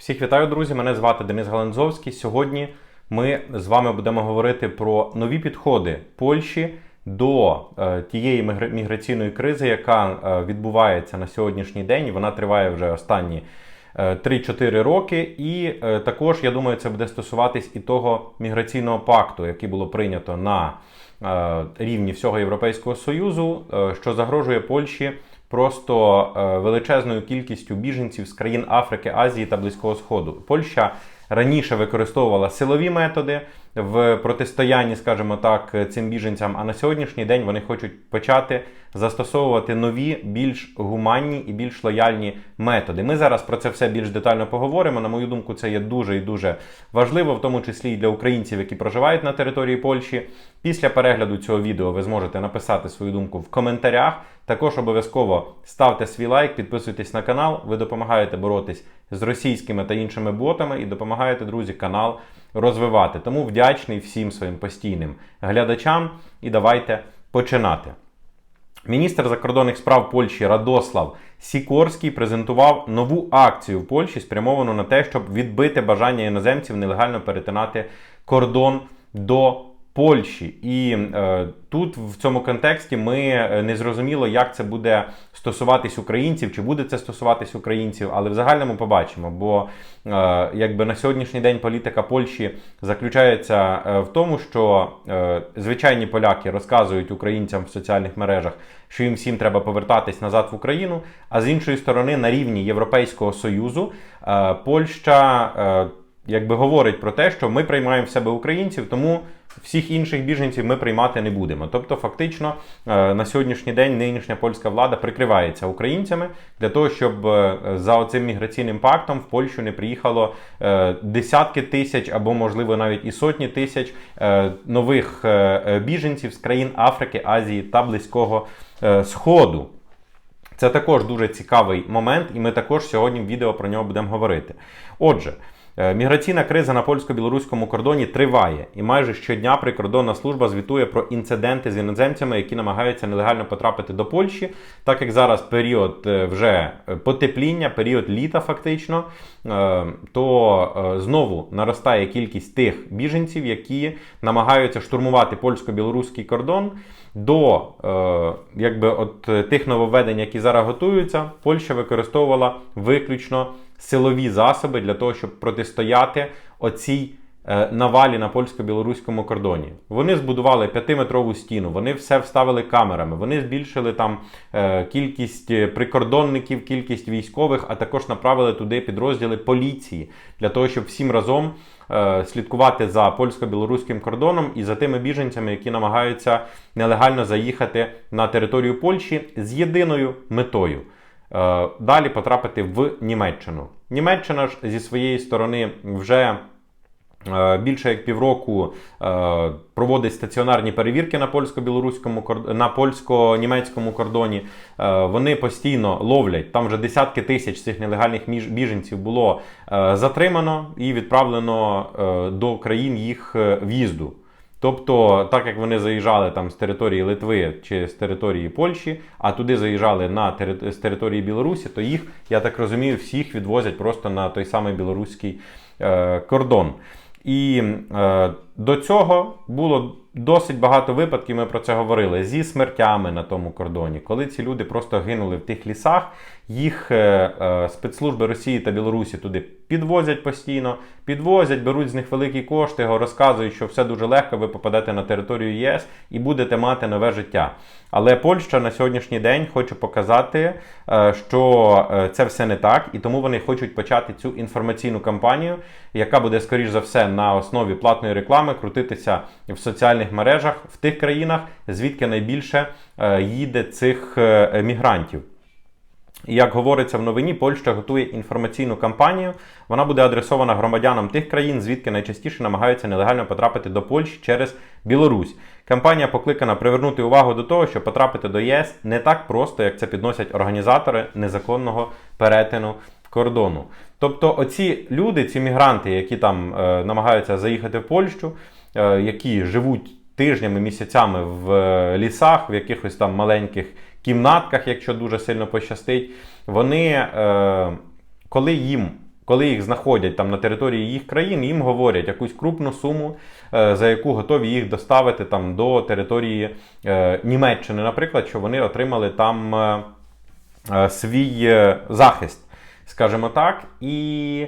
Всіх вітаю, друзі! Мене звати Денис Галанзовський. Сьогодні ми з вами будемо говорити про нові підходи Польщі до е, тієї міграційної кризи, яка е, відбувається на сьогоднішній день. Вона триває вже останні е, 3-4 роки. І е, також я думаю, це буде стосуватись і того міграційного пакту, який було прийнято на е, рівні всього Європейського Союзу, е, що загрожує Польщі просто е, величезною кількістю біженців з країн Африки, Азії та Близького Сходу. Польща раніше використовувала силові методи в протистоянні, скажімо так, цим біженцям. А на сьогоднішній день вони хочуть почати застосовувати нові, більш гуманні і більш лояльні методи. Ми зараз про це все більш детально поговоримо. На мою думку, це є дуже і дуже важливо, в тому числі і для українців, які проживають на території Польщі. Після перегляду цього відео ви зможете написати свою думку в коментарях. Також обов'язково ставте свій лайк, підписуйтесь на канал. Ви допомагаєте боротись з російськими та іншими ботами і допомагаєте, друзі, канал розвивати. Тому вдячний всім своїм постійним глядачам. І давайте починати. Міністр закордонних справ Польщі Радослав Сікорський презентував нову акцію в Польщі, спрямовану на те, щоб відбити бажання іноземців нелегально перетинати кордон до Польщі. І е, тут в цьому контексті ми е, не зрозуміло, як це буде стосуватись українців, чи буде це стосуватись українців, але в загальному побачимо. Бо е, якби на сьогоднішній день політика Польщі заключається е, в тому, що е, звичайні поляки розказують українцям в соціальних мережах, що їм всім треба повертатись назад в Україну. А з іншої сторони, на рівні Європейського союзу е, Польща е, якби говорить про те, що ми приймаємо в себе українців, тому всіх інших біженців ми приймати не будемо. Тобто, фактично, е, на сьогоднішній день нинішня польська влада прикривається українцями для того, щоб е, за оцим міграційним пактом в Польщу не приїхало е, десятки тисяч або, можливо, навіть і сотні тисяч нових біженців з країн Африки, Азії та Близького Сходу. Це також дуже цікавий момент, і ми також сьогодні в відео про нього будемо говорити. Отже, міграційна криза на польсько-білоруському кордоні триває, і майже щодня прикордонна служба звітує про інциденти з іноземцями, які намагаються нелегально потрапити до Польщі, так як зараз період е, вже потепління, період літа, фактично, е, то е, знову наростає кількість тих біженців, які намагаються штурмувати польсько-білоруський кордон. До е, якби от е, тих нововведень, які зараз готуються, Польща використовувала виключно силові засоби для того, щоб протистояти оцій е, навалі на польсько-білоруському кордоні. Вони збудували п'ятиметрову стіну, вони все вставили камерами, вони збільшили там е, кількість е, прикордонників, кількість військових, а також направили туди підрозділи поліції для того, щоб всім разом слідкувати за польсько-білоруським кордоном і за тими біженцями, які намагаються нелегально заїхати на територію Польщі з єдиною метою. Е, Далі потрапити в Німеччину. Німеччина ж зі своєї сторони вже е, більше як півроку е, проводить стаціонарні перевірки на польсько-білоруському на польсько-німецькому кордоні. Вони постійно ловлять. Там вже десятки тисяч цих нелегальних біженців було затримано і відправлено до країн їх в'їзду. Тобто, так як вони заїжджали там з території Литви чи з території Польщі, а туди заїжджали на тери- з території Білорусі, то їх, я так розумію, всіх відвозять просто на той самий білоруський е, кордон. І е, до цього було досить багато випадків, ми про це говорили, зі смертями на тому кордоні, коли ці люди просто гинули в тих лісах, їх е, е, спецслужби Росії та Білорусі туди підвозять постійно, підвозять, беруть з них великі кошти, розказують, що все дуже легко, ви попадете на територію ЄС і будете мати нове життя. Але Польща на сьогоднішній день хоче показати, е, що е, це все не так, і тому вони хочуть почати цю інформаційну кампанію, яка буде, скоріш за все, на основі платної реклами крутитися в соціальних мережах в тих країнах, звідки найбільше е, їде цих е, мігрантів. Як говориться в новині, Польща готує інформаційну кампанію. Вона буде адресована громадянам тих країн, звідки найчастіше намагаються нелегально потрапити до Польщі через Білорусь. Кампанія покликана привернути увагу до того, що потрапити до ЄС не так просто, як це підносять організатори незаконного перетину кордону. Тобто, оці люди, ці мігранти, які там е, намагаються заїхати в Польщу, е, які живуть тижнями, місяцями в е, лісах, в якихось там маленьких кімнатках, якщо дуже сильно пощастить, вони, е, коли їм коли їх знаходять там на території їх країн, їм говорять якусь крупну суму, е, за яку готові їх доставити там до території е, Німеччини, наприклад, що вони отримали там е, свій захист, скажімо так. І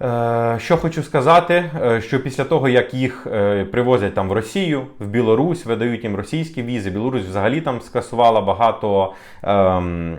е, що хочу сказати, е, що після того, як їх е, привозять там в Росію, в Білорусь, видають їм російські візи, Білорусь взагалі там скасувала багато. ем,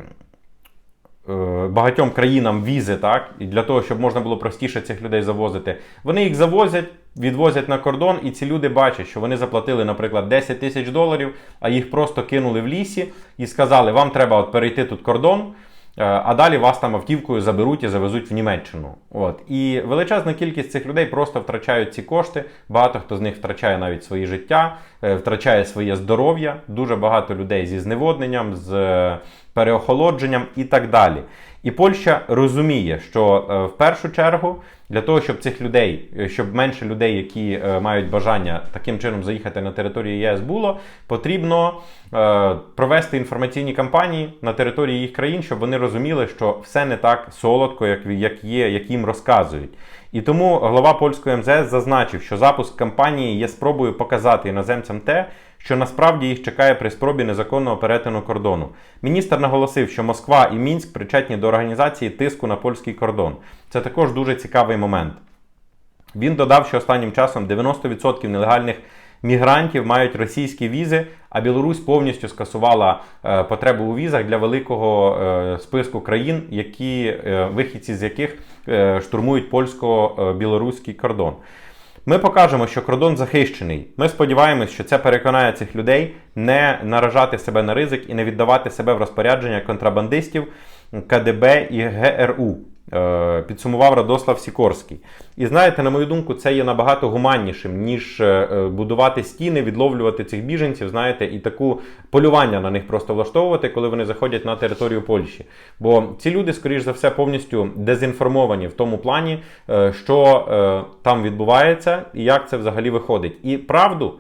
е, Багатьом країнам візи, так, і для того, щоб можна було простіше цих людей завозити. Вони їх завозять, відвозять на кордон, і ці люди бачать, що вони заплатили, наприклад, 10 тисяч доларів, а їх просто кинули в лісі і сказали, вам треба от перейти тут кордон. Е, А далі вас там автівкою заберуть і завезуть в Німеччину. От і величезна кількість цих людей просто втрачають ці кошти. Багато хто з них втрачає навіть своє життя, е, втрачає своє здоров'я. Дуже багато людей зі зневодненням, з е, переохолодженням і так далі. І Польща розуміє, що в першу чергу для того, щоб цих людей, е, щоб менше людей, які е, мають бажання таким чином заїхати на територію ЄС, було потрібно е, провести інформаційні кампанії на території їх країн, щоб вони розуміли, що все не так солодко, як, як є, як їм розказують. І тому глава польської МЗС зазначив, що запуск кампанії є спробою показати іноземцям те, що насправді їх чекає при спробі незаконного перетину кордону. Міністр наголосив, що Москва і Мінськ причетні до організації тиску на польський кордон. Це також дуже цікавий момент. Він додав, що останнім часом 90% нелегальних мігрантів мають російські візи, а Білорусь повністю скасувала е, потребу у візах для великого е, списку країн, які е, вихідці з яких штурмують польсько-білоруський кордон. Ми покажемо, що кордон захищений. Ми сподіваємось, що це переконає цих людей не наражати себе на ризик і не віддавати себе в розпорядження контрабандистів КДБ і ГРУ. Е, Підсумував Радослав Сікорський. І знаєте, на мою думку, це є набагато гуманнішим, ніж е, е, будувати стіни, відловлювати цих біженців, знаєте, і таку полювання на них просто влаштовувати, коли вони заходять на територію Польщі. Бо ці люди, скоріш за все, повністю дезінформовані в тому плані, що там відбувається і як це взагалі виходить. І правду.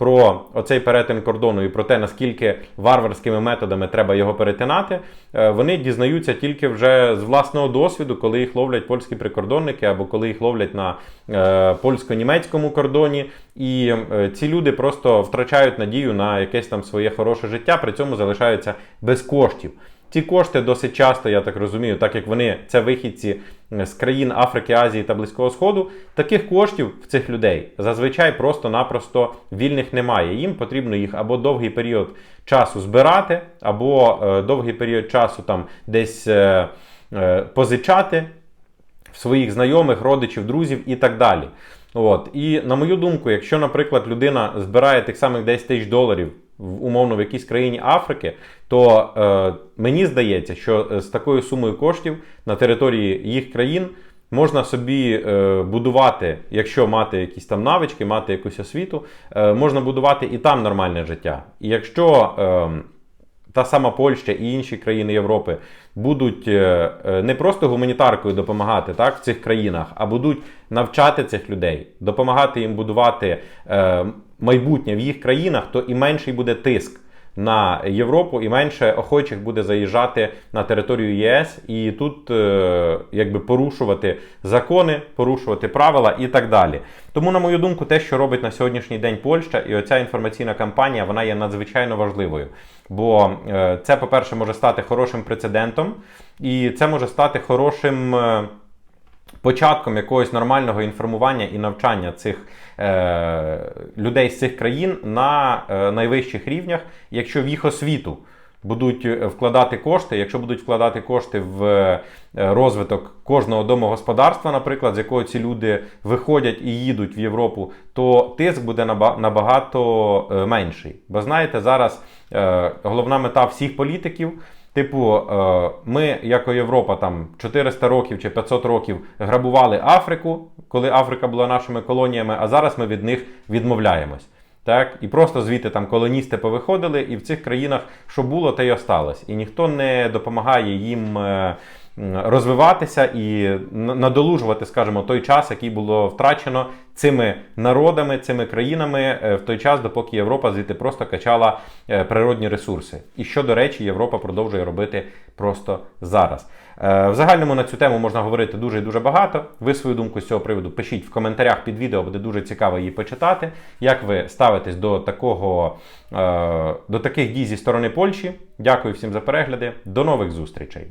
Про оцей перетин кордону і про те, наскільки варварськими методами треба його перетинати, е, вони дізнаються тільки вже з власного досвіду, коли їх ловлять польські прикордонники або коли їх ловлять на е, польсько-німецькому кордоні. І е, ці люди просто втрачають надію на якесь там своє хороше життя, при цьому залишаються без коштів. Ці кошти досить часто, я так розумію, так як вони це вихідці з країн Африки, Азії та Близького Сходу, таких коштів в цих людей зазвичай просто-напросто вільних немає. Їм потрібно їх або довгий період часу збирати, або е, довгий період часу там десь е, е, позичати в своїх знайомих, родичів, друзів і так далі. От. І на мою думку, якщо, наприклад, людина збирає тих самих 10 тисяч доларів умовно в якійсь країні Африки, то е, мені здається, що з такою сумою коштів на території їх країн можна собі е, будувати, якщо мати якісь там навички, мати якусь освіту, е, можна будувати і там нормальне життя. І якщо е, та сама Польща і інші країни Європи будуть е, е, не просто гуманітаркою допомагати так, в цих країнах, а будуть навчати цих людей, допомагати їм будувати е, майбутнє в їх країнах, то і менший буде тиск на Європу, і менше охочих буде заїжджати на територію ЄС і тут е, якби порушувати закони, порушувати правила і так далі. Тому, на мою думку, те, що робить на сьогоднішній день Польща, і оця інформаційна кампанія, вона є надзвичайно важливою. Бо е, це, по-перше, може стати хорошим прецедентом, і це може стати хорошим. Початком якогось нормального інформування і навчання цих е, людей з цих країн на е, найвищих рівнях, якщо в їх освіту будуть е, вкладати кошти, якщо будуть вкладати кошти в е, розвиток кожного домогосподарства, наприклад, з якого ці люди виходять і їдуть в Європу, то тиск буде наба- набагато е, менший. Бо знаєте, зараз головна мета всіх політиків. Типу, е, ми, як і Європа, там 400 років чи 500 років грабували Африку, коли Африка була нашими колоніями, а зараз ми від них відмовляємось. Так? І просто звідти там колоністи повиходили, і в цих країнах що було, те й осталось. І ніхто не допомагає їм е, розвиватися і надолужувати, скажімо, той час, який було втрачено цими народами, цими країнами е, в той час, допоки Європа звідти просто качала е, природні ресурси. І що, до речі, Європа продовжує робити просто зараз. Е, В загальному на цю тему можна говорити дуже і дуже багато. Ви свою думку з цього приводу пишіть в коментарях під відео, буде дуже цікаво її почитати. Як ви ставитесь до такого до таких дій зі сторони Польщі? Дякую всім за перегляди. До нових зустрічей!